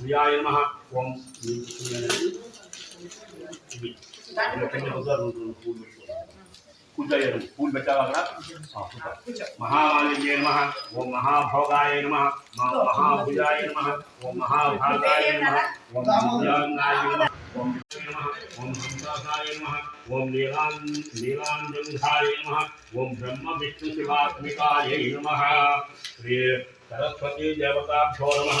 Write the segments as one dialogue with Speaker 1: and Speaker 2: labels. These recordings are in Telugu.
Speaker 1: ప్రియాయ నమ. ఓం ఇవి. పూలు పెట్టావా అక్కడ ఆ, నమ. ఓం మహాభోగాయ నమ. మహాభుజాయ నమ. ఓం మహాభాగాయ నమ. ఓం భుజాంగాయ నమ. ఓం ఓం నమ. ఓం నీలాంజంఘాయ నమ. ఓం బ్రహ్మ విష్ణు శివాత్మికాయ నమ. శ్రీ సరస్వతీ దేవతాభ్యో నమ.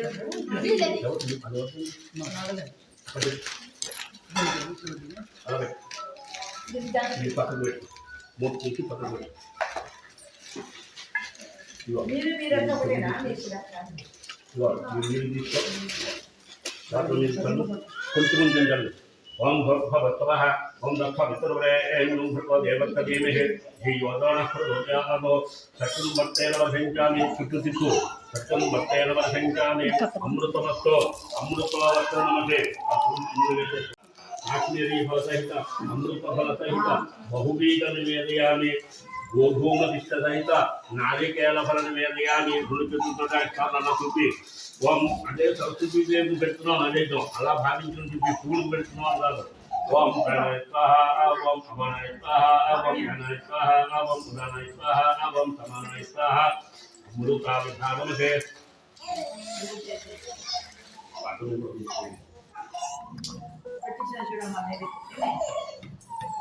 Speaker 1: ఎవరు? అదొకటి. అది. అలాగే. ఈ పక్కకు పెట్టు మూడు తీసి పక్కకు పెట్టు ఇదిగో.
Speaker 2: మీరు మీరంతా ఒకటేనా మీరు కూడా
Speaker 1: ఇదిగో, ఈ నీళ్ళు తీసుకో దాంట్లో నీళ్ళు చల్లు కొంచెం కొంచెం చల్లు ఓం భగవత్వ ఓం దక్ష పితృవ్రేణ్యం భగవ దేవత ధీమహి ధీయోదాన ప్రచోదయాదో సత్యం వర్తేన వర్షించామి చుట్టూ తిట్టు సత్యం వర్తేన వర్షించామి అమృతమస్తో అమృతో వర్త కాశ్మీరీ ఫల సహిత అమృత ఫల సహిత బహుబీజ నివేదయామి గోధూమదిష్ట సహిత ఫల నివేదయామి గురుచుతున్న చూపి ఓం అదే సరస్వతి దేవి పెడుతున్నాం అదేదో అలా భావించిన చూపి పూలు పెడుతున్నాం కాదు ఓం ప్రణయ ఓం అమనాయ ఓం ఘనాయ ఓం ఉదానాయ ఓం సమానాయ गुरु
Speaker 2: का विधावन से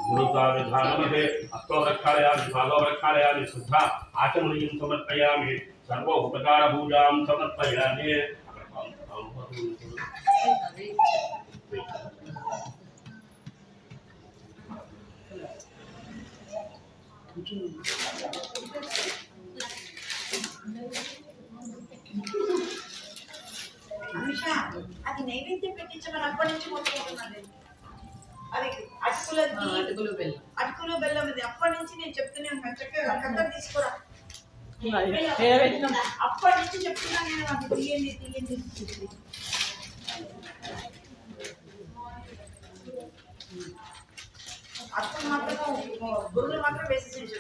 Speaker 1: गुरु का विधानम से हस्तो रक्षायामि पादौ रक्षायामि शुद्धा आचमनीयं समर्पयामि सर्व उपकार पूजां समर्पयामि Thank
Speaker 2: you. అది నైవేద్యం పెట్టించమని అప్పటి నుంచి మొత్తుకుంటున్నాను అది అటుకుల
Speaker 3: అటుకులు బెల్లం.
Speaker 2: అటుకులు బెల్లం ఇది అప్పటి నుంచి నేను చెప్తూనే ఉన్నాను. చక్కగా కథ తీసుకురా. అప్పటి నుంచి చెప్తున్నాను నేను నాకు తీయండి తీయండి. అప్పుడు మాత్రం గురువులు మాత్రం వేసేసి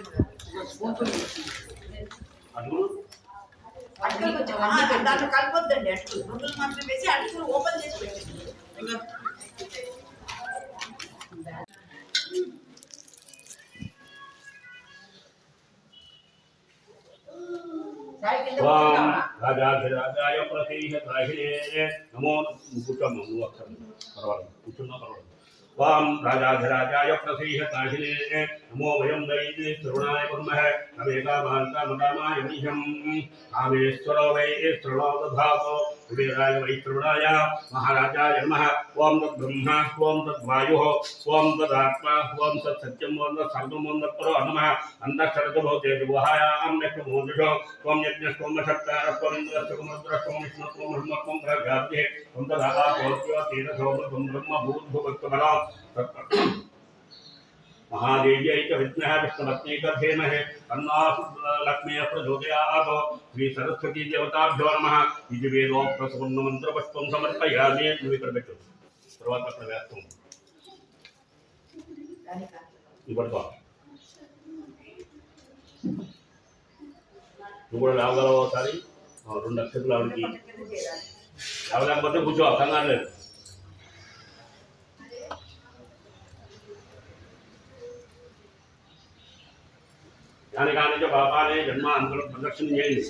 Speaker 1: అడుగులు
Speaker 2: అటుకులు కొంచెం ఆ, దాంట్లో కలపొద్దండి అటుకులు గురువులు మాత్రం వేసి అటుకులు ఓపెన్ చేసి పెట్టండి సాయి కింద
Speaker 1: ఓం
Speaker 2: కూర్చుందామా?
Speaker 1: రాజాధిరాజాయ ప్రసీహ ద్రాహిణే నమో కూర్చోమ్మ నువ్వు అక్షరం పర్వాలేదు కూర్చున్నా పర్వాలేదు ఓం రాజాధిరాజాయ ప్రసీహ नमो वयं वैदे तरुणाय कुर्मः तमेका भान्ता मकामाय निहम् कामेश्वरो वै एस्तृणो दधातो। कुबेराय वै तरुणाय महाराजाय नमः। ॐ तद्ब्रह्मा ॐ तद्वायुः ॐ तदात्मा ॐ तत्सत्यं ॐ तत्सर्वं ॐ तत्परो नमः। अन्तःसर्गभवते विवाहायां नष्टमोदिषो त्वं यज्ञस्त्वमशक्तार त्वमिन्द्रस्त्वमद्रस्त्वं विष्णुत्वं ब्रह्मत्वं प्रजाभ्ये त्वं तदापोत्यो तेन सौम्रं ब्रह्मभूद्भुवत्वबलात् महादेव्यै च विद्मः विष्णुपत्नी च धीमहि तन्ना लक्ष्मी प्रचोदयात् श्री सरस्वती देवताभ्यो नमः ఇది వేదోక్తసుకున్న మంత్రపుష్పం సమర్పయామి నువ్వు ఇక్కడ పెట్టు తర్వాత అక్కడ వేస్తాం
Speaker 2: దానికా?
Speaker 1: ఇది పట్టుకో నువ్వు కూడా రాగలవు ఒకసారి ఆ, రెండు అక్షరాలు ఆవిడకి
Speaker 2: కింద చేయాలి
Speaker 1: లేకపోతే కూర్చో కంగారు లేదు యాని కానిచ పాపానే జన్మ అంతర ప్రదక్షిణ చేయండి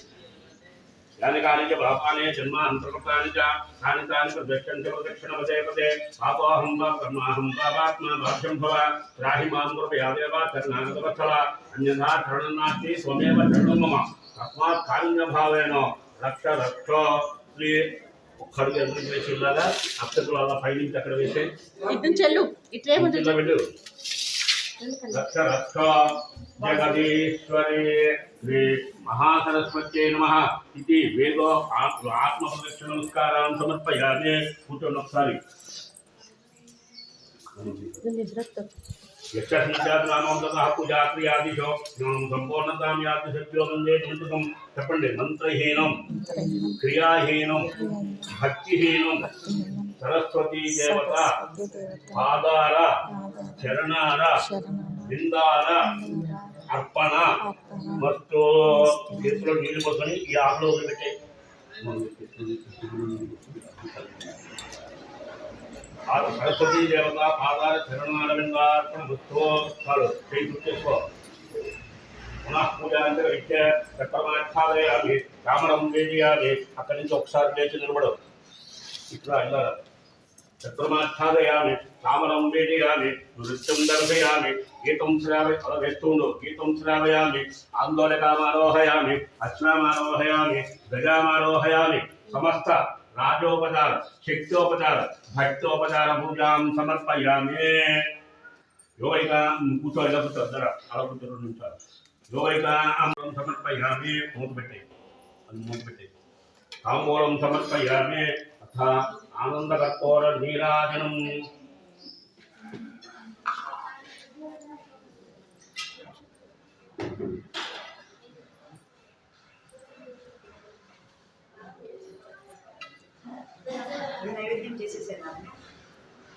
Speaker 1: యాని కానిచ పాపానే జన్మ అంతర్గతాని చ కాని తాని ప్రదక్షిణ ప్రదక్షిణ పదే పదే పాపోహం వా కర్మాహం పాపాత్మ భాష్యం భవ రాహి మాం కృపయాదేవ కరుణాగత వత్సల అన్యథా శరణం నాస్తి స్వమేవ శరణం మమ తస్మాత్ కారుణ్య భావేన రక్ష రక్ష శ్రీ ఒక్కడికి ఎందుకు వేసి ఇలాగా అక్షతులు అలా పైనుంచి అక్కడ వేసే
Speaker 4: ఇటు వెళ్ళు ఇట్లే
Speaker 1: వెళ్ళు రక్ష రక్ష జగదీశ్వరి శ్రీ మహాసరస్వత్యై నమ ఇది వేదో ఆత్మ ఆత్మప్రదక్షిణ నమస్కారాన్ని సమర్పయామి కూర్చోండి ఒకసారి యక్షస్మృత్యాత్మానోంతః పూజాక్రియాదిశో సంపూర్ణతాం యాతి శక్తిలో వందే మంత్రం చెప్పండి మంత్రహీనం క్రియాహీనం భక్తిహీనం సరస్వతీ దేవత పాదార చరణార బిందార అర్పణ మస్తు చేతిలో నీళ్ళు పోసుకొని ఈ ఆకులో ఆ సరస్వతీ దేవత పాదాల చరణార బిందార్పణ చాలు చేయి చేసుకో పునః పూజ అంటే విద్య చక్రమాచ్ఛాదయామి రామరం అక్కడి నుంచి ఒకసారి లేచి నిలబడు ఇట్లా ఇలా చక్రమాచ్ఛాదయామి రామరం నృత్యం దర్శయాలి గీతం శ్రావ అలా వేస్తుండు గీతం శ్రావయాలి ఆందోళకామారోహయామి అశ్వామారోహయామి గజామారోహయామి సమస్త రాజోపచార శక్తోపచార భక్తోపచార పూజాం సమర్పయామి యోగైక కూర్చో ఇలా కూర్చో జర అలా కూర్చో రెండు నిమిషాలు యోగైక అమృతం సమర్పయామి మూత పెట్టే అది మూత పెట్టే తాంబూలం సమర్పయామి అథ ఆనందకర్పూర నీరాజనం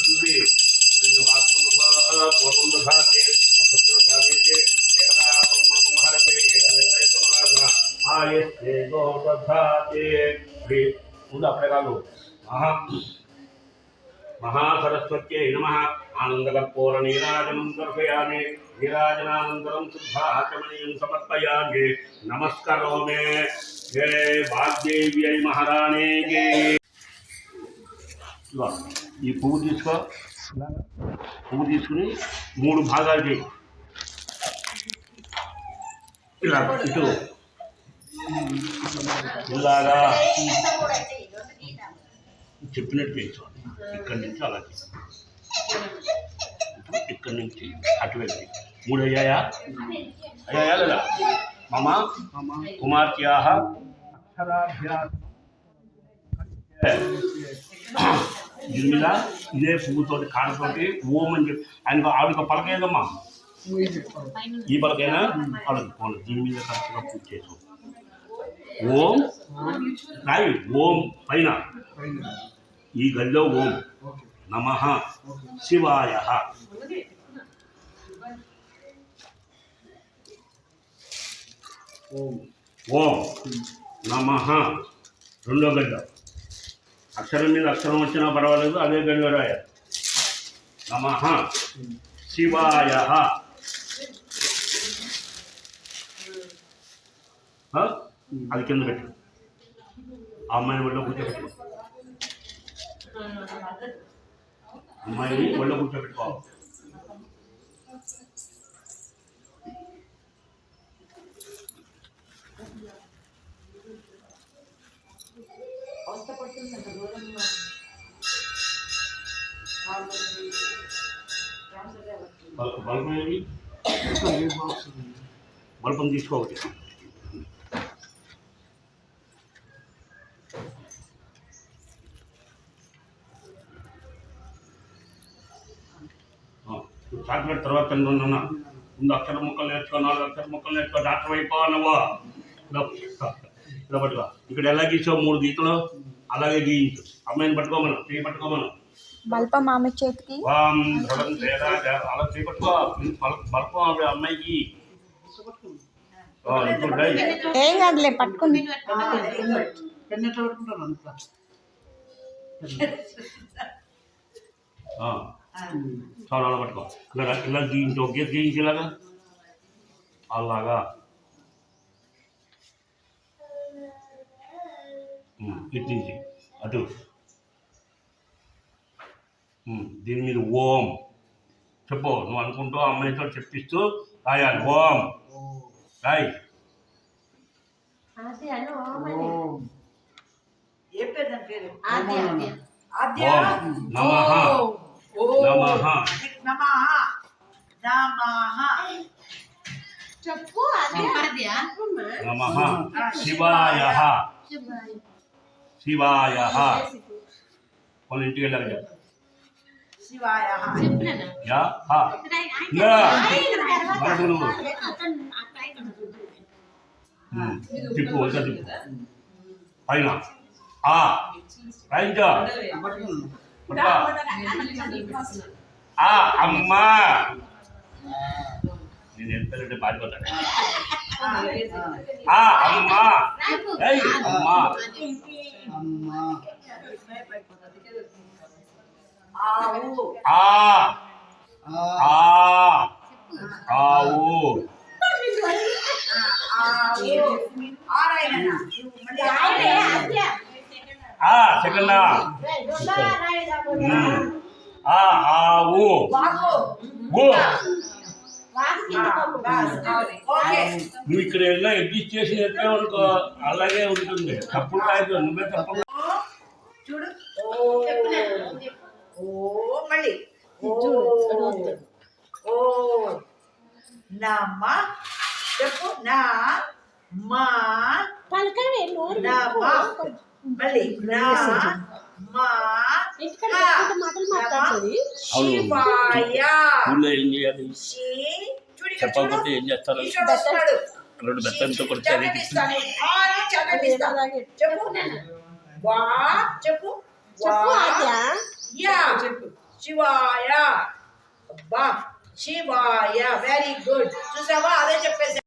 Speaker 1: ఒకసారి ఇక్కడ చూసి రెండు వాక్యములతో పూర్వం దశాతే అభద్ర సాధేతే ఏకదా బ్రహ్మమహరతే ఏకదైకైకమాన ఆయస్తే గోదధాతే శ్రీ ముందు అప్పుడే కాదు మహా మహాసరస్వత్యై నమ ఆనందకర్పూర నీరాజనం దర్శయామి నీరాజనానంతరం శుద్ధాచమనీయం సమర్పయామి నమస్కరోమే జై వాగ్దేవ్యై మహారాణేగే ఇదిగో, ఈ పువ్వు తీసుకో ఇలాగా. పువ్వు తీసుకుని మూడు భాగాలు చేయి ఇలా ఇటు ఇలాగా చెప్పినట్టు చేయించు ఇక్కడి నుంచి అలా చేయి. ఇక్కడి నుంచి అటు వెళ్ళి మూడు అయ్యాయా అయ్యాయా లేదా మమ కుమార్తెయా అక్షరాభ్యాస దీని ఇదే పువ్వుతోటి కాడతోటి ఓం అని చెప్పి. ఆయన ఆవిడ పలకేదమ్మా ఈ పలకైనా ఆవిడకి పోను. దీని మీద కరెక్ట్గా పూజ చేసాం ఓం రాయి ఓం పైన. ఈ గల్లో ఓం. నమ. శివాయ. ఓం. నమ. రెండో గడ్డ అక్షరం మీద అక్షరం వచ్చినా పర్వాలేదు అదే గంగరాయ నమ శివాయ అది కింద పెట్టు. అమ్మాయిని ఒళ్ళో కూర్చోబెట్టు. అమ్మాయిని ఒళ్ళో కూర్చోబెట్టుకోవాలి బల్బం ఏమి బల్బం తీసుకోవద్దు చాక్లెట్ తర్వాత ఎందున్న ముందు అక్షర ముక్కలు నేర్చుకో నాలుగు అక్షర ముక్కలు నేర్చుకో డాక్టర్ అయిపోవా ఇలా ఇక్కడ ఎలా గీసావు? మూడు గీతలు. అలాగే గీయించు. అమ్మాయిని పట్టుకోమను చేయి పట్టుకోమను.
Speaker 3: బల్ప మామ చేతికి
Speaker 1: వాం భగం తేరా జా- అలా చేయి పట్టుకో బల- బలపం ఆవిడ అమ్మాయికి ఆ, ఇప్పుడు డై.
Speaker 3: ఏం కాదులే పట్టుకుంది
Speaker 5: పెన్ ఎట్లా పెట్టుకుంటారు అంత
Speaker 1: ఆ, చాలా అలా పట్టుకో ఇలా ఇలా గీయించు ఒక గీత గీయించు ఇలాగా అలాగా ఉమ్, ఇటు నుంచి అటు ఉమ్, దీని మీద ఓం. చెప్పు నువ్వు అనుకుంటూ అమ్మాయితో చెప్పిస్తూ రాయాలి. ఓం. రాయ్.
Speaker 5: ఓం
Speaker 2: ఏం పేరు దాని పేరు?
Speaker 4: ఆద్య
Speaker 2: ఆద్య.
Speaker 1: ఓం. నమః.
Speaker 2: ఓ.
Speaker 1: నమః.
Speaker 2: నమః. నమః.
Speaker 4: చెప్పు ఆద్య.
Speaker 1: నమః. శివాయ. శివాయ. కొన్ని ఇంటికి వెళ్ళారు కదా.
Speaker 2: శివాయ.
Speaker 1: యా హా. నువ్వు ఉమ్, తిప్పు వంట తిప్పు. పైన. ఆ. పట్టుకో. ఆ అమ్మా. నేను ఎంత పేరంటే పారిపోతాడు ఆ అమ్మా. అమ్మా.
Speaker 5: అమ్మా.
Speaker 1: ఆ.
Speaker 5: ఆ.
Speaker 1: ఆ. ఆవు ఆ సెకండ్. ఆ ఆవు ఓ నువ్వు ఇక్కడ ఎలా అడ్జస్ట్ చేసి అనుకో అలాగే ఉంటుంది. తప్పుడు కాదు నువ్వే తప్పుడు
Speaker 2: చూడు ఓ ఓ. మళ్ళీ ఓ. నమ్మ చెప్పు. నా మా
Speaker 3: పలకవే నోరు
Speaker 2: నా మా. మళ్ళీ. నా మా.
Speaker 3: మాటలు మాట్లాడుతుంది?
Speaker 2: శివాయ.
Speaker 1: చెప్పకపోతే. ఏం చేస్తారు. రెండు బెత్తంతో కొడితే అది
Speaker 2: చదివిస్తాను. ఆ అని చదివిస్తాను. చెప్పు. వా చెప్పు.
Speaker 3: చెప్పు
Speaker 2: యా శివాయ. అబ్బా శివాయ వెరీ గుడ్ చూసావా? అదే చెప్పేసి.